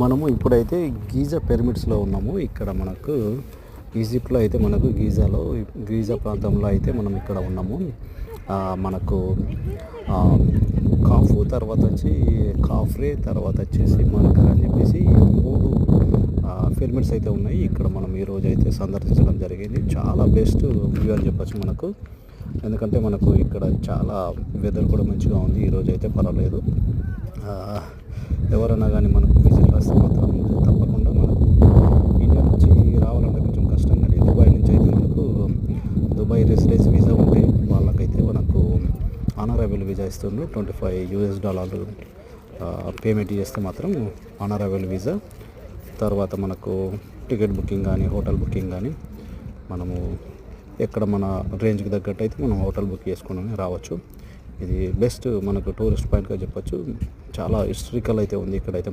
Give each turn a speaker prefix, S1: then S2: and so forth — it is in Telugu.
S1: మనము ఇప్పుడైతే గీజా పిరమిడ్స్లో ఉన్నాము. ఇక్కడ మనకు ఈజిప్ట్లో అయితే మనకు గీజాలో గీజా ప్రాంతంలో అయితే మనం ఇక్కడ ఉన్నాము. మనకు ఆ, కాఫు తర్వాత వచ్చి కాఫ్రే తర్వాత వచ్చేసి మనకర్ అని చెప్పేసి మూడు పిరమిడ్స్ అయితే ఉన్నాయి. ఇక్కడ మనం ఈరోజు అయితే సందర్శించడం జరిగింది. చాలా బెస్ట్ వ్యూ అని చెప్పొచ్చు మనకు. ఎందుకంటే మనకు ఇక్కడ చాలా వెదర్ కూడా మంచిగా ఉంది. ఈరోజు అయితే పర్వాలేదు. ఎవరైనా కానీ మనకు వస్తే మాత్రం తప్పకుండా మనకు ఇండియా నుంచి రావాలంటే కొంచెం కష్టంగా దుబాయ్ నుంచి అయితే మనకు దుబాయ్ రెసిడెన్స్ వీసా ఉంటే వాళ్ళకైతే మనకు ఆనరబుల్ వీసా ఇస్తుంది ట్వంటీ ఫైవ్ యూఎస్ డాలర్లు పేమెంట్ చేస్తే మాత్రం ఆనరబుల్ వీసా. తర్వాత మనకు టికెట్ బుకింగ్ కానీ హోటల్ బుకింగ్ కానీ మనము ఎక్కడ మన రేంజ్కి తగ్గట్టు అయితే మనం హోటల్ బుక్ చేసుకుని రావచ్చు. ఇది బెస్ట్ మనకు టూరిస్ట్ పాయింట్గా చెప్పచ్చు. చాలా హిస్టరికల్ అయితే ఉంది. ఇక్కడైతే